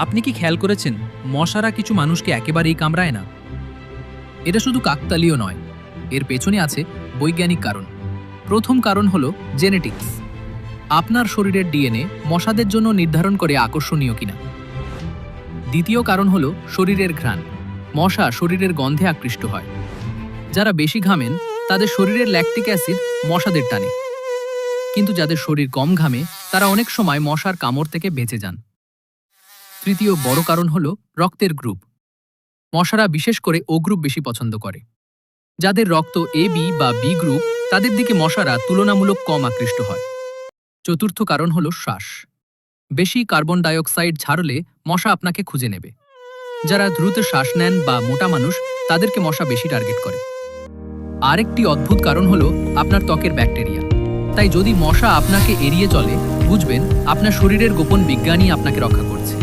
আপনি কি খেয়াল করেছেন, মশারা কিছু মানুষকে একেবারেই কামড়ায় না? এটা শুধু কাকতালীয় নয়, এর পেছনে আছে বৈজ্ঞানিক কারণ। প্রথম কারণ হল জেনেটিক্স আপনার শরীরের ডিএনএ মশাদের জন্য নির্ধারণ করে আকর্ষণীয় কিনা। দ্বিতীয় কারণ হল শরীরের ঘ্রাণ। মশা শরীরের গন্ধে আকৃষ্ট হয়। যারা বেশি ঘামেন, তাদের শরীরের ল্যাকটিক অ্যাসিড মশাদের টানে। কিন্তু যাদের শরীর কম ঘামে, তারা অনেক সময় মশার কামড় থেকে বেঁচে যান। তৃতীয় বড় কারণ হল রক্তের গ্রুপ। মশারা বিশেষ করে ও গ্রুপ বেশি পছন্দ করে। যাদের রক্ত এ বি বা বি গ্রুপ তাদের দিকে মশারা তুলনামূলক কম আকৃষ্ট হয়। চতুর্থ কারণ হল শ্বাস। বেশি কার্বন ডাইঅক্সাইড ছাড়লে মশা আপনাকে খুঁজে নেবে। যারা দ্রুত শ্বাস নেন বা মোটা মানুষ, তাদেরকে মশা বেশি টার্গেট করে। আরেকটি অদ্ভুত কারণ হলো আপনার ত্বকের ব্যাকটেরিয়া। তাই যদি মশা আপনাকে এড়িয়ে চলে, বুঝবেন আপনার শরীরের গোপন বিজ্ঞানই আপনাকে রক্ষা করছে।